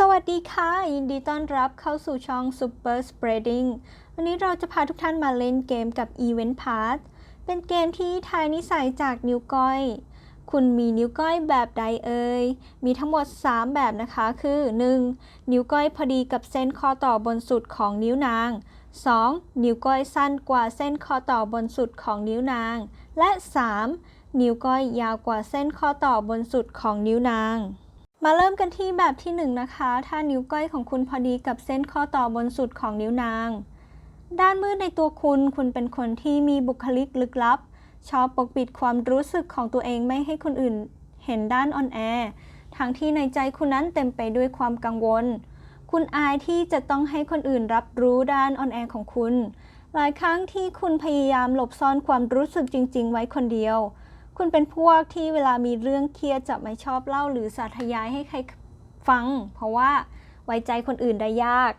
สวัสดีค่ะ ยินดีต้อนรับเข้าสู่ช่อง Super Spreading วันนี้เราจะพาทุกท่านมาเล่นเกมกับ Event Pass เป็นเกมที่ทายนิสัยจากนิ้วก้อย คุณมีนิ้วก้อยแบบใดเอ่ย มีทั้งหมด 3 แบบนะคะ คือ 1. นิ้วก้อยพอดีกับเส้นข้อต่อบนสุดของนิ้วนาง 2. นิ้วก้อยสั้นกว่าเส้นข้อต่อบนสุดของนิ้วนาง และ 3. นิ้วก้อยยาวกว่าเส้นข้อต่อบนสุดของนิ้วนาง มาเริ่มกันที่แบบที่1นงนะคะ ถ้านิ้วก้อยของคุณพอดีกับเส้นข้อต่อบนสุดของนิ้วนาง ด้านมืดในตัวคุณ คุณเป็นคนที่มีบุคลิกลึกลับ ชอบปกปิดความรู้สึกของตัวเองไม่ให้คนอื่น เห็นด้านอ่อนแอ ทั้งที่ในใจคุณนั้นเต็มไปด้วยความกังวล คุณอายที่จะต้องให้คนอื่นรับรู้ด้านอ่อนแอของคุณ หลายครั้งที่คุณพยายามหลบซ่อนความรู้สึกจริง ๆ ไว้คนเดียว คุณเป็นพวกที่เวลามีเรื่องเครียดจะไม่ชอบเล่าหรือสาธยายให้ใครฟัง เพราะว่าไว้ใจคนอื่นได้ยาก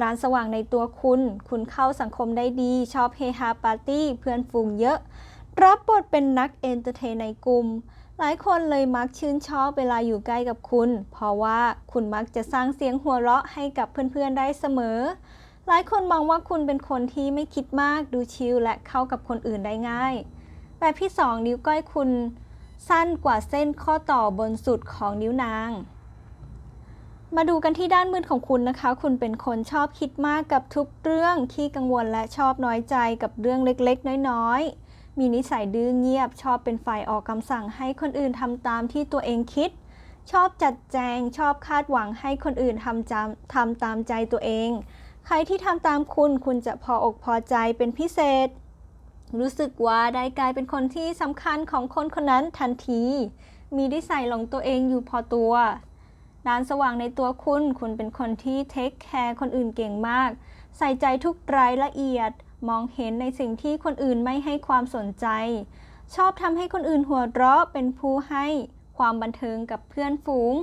ร้านสว่างในตัวคุณ คุณเข้าสังคมได้ดี ชอบเฮฮาปาร์ตี้เพื่อนฝูงเยอะ รับบทเป็นนักเอนเตอร์เทนในกลุ่ม หลายคนเลยมักชื่นชอบเวลาอยู่ใกล้กับคุณ เพราะว่าคุณมักจะสร้างเสียงหัวเราะให้กับเพื่อนๆได้เสมอ หลายคนมองว่าคุณเป็นคนที่ไม่คิดมากดูชิลและเข้ากับคนอื่นได้ง่าย แบบที่ 2 นิ้วก้อยคุณ สั้นกว่าเส้นข้อต่อบนสุดของนิ้วนาง มาดูกันที่ด้านมืดของคุณนะคะ คุณเป็นคนชอบคิดมากกับทุกเรื่องขี้กังวลและชอบน้อยใจกับเรื่องเล็กๆ น้อยๆ มีนิสัยดื้อเงียบ ชอบเป็นฝ่ายออกคำสั่งให้คนอื่นทำตามที่ตัวเองคิด ชอบจัดแจง ชอบคาดหวังให้คนอื่นทำจำทำตามใจตัวเอง ใครที่ทำตามคุณคุณจะพออกพอใจเป็นพิเศษ รู้สึกว่าได้กลายเป็นคนที่สำคัญของคนคนนั้นทันที มีนิสัยหลงตัวเองอยู่พอตัวด้านสว่างในตัวคุณ คุณเป็นคนที่เทคแคร์คนอื่นเก่งมาก ใส่ใจทุกรายละเอียด มองเห็นในสิ่งที่คนอื่นไม่ให้ความสนใจ ชอบทำให้คนอื่นหัวเราะ เป็นผู้ให้ความบันเทิงกับเพื่อนฝูง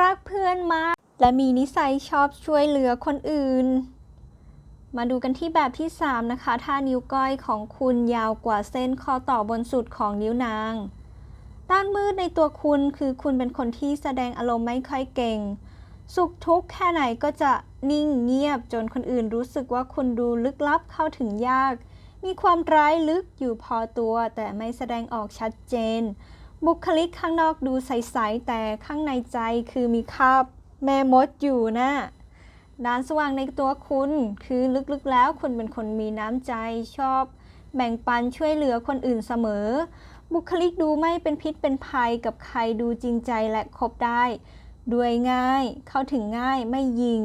รักเพื่อนมาก และมีนิสัยชอบช่วยเหลือคนอื่น มาดูกันที่แบบที่ 3 นะคะ ถ้านิ้วก้อยของคุณยาวกว่าเส้นข้อต่อบนสุดของนิ้วนาง ด้านมืดในตัวคุณคือคุณเป็นคนที่แสดงอารมณ์ไม่ค่อยเก่ง สุขทุกข์แค่ไหนก็จะนิ่งเงียบจนคนอื่นรู้สึกว่าคุณดูลึกลับเข้าถึงยาก มีความร้ายลึกอยู่พอตัว แต่ไม่แสดงออกชัดเจน บุคลิกข้างนอกดูใสๆแต่ข้างในใจคือมีคาบแม่มดอยู่น่ะ ด้านสว่างในตัวคุณ คือลึกๆแล้วคุณเป็นคนมีน้ำใจชอบ แบ่งปันช่วยเหลือคนอื่นเสมอ บุคลิกดูไม่เป็นพิษเป็นภัยกับใครดูจริงใจและคบได้ ด้วยง่าย เข้าถึงง่ายไม่ยิง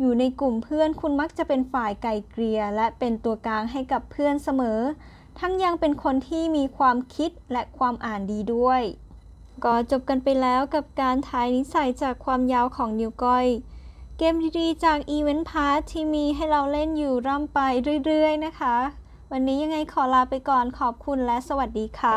อยู่ในกลุ่มเพื่อนคุณมักจะเป็นฝ่ายไก่เกลียและเป็นตัวกลางให้กับเพื่อนเสมอ ทั้งยังเป็นคนที่มีความคิดและความอ่านดีด้วยก็จบกันไปแล้วกับการทายนิสัยจากความยาวของนิ้วก้อย เกมดีๆ จาก Event Pass ที่มีให้เราเล่นอยู่ร่ำไปเรื่อยๆ นะคะ วันนี้ยังไงขอลาไปก่อนขอบคุณและสวัสดีค่ะ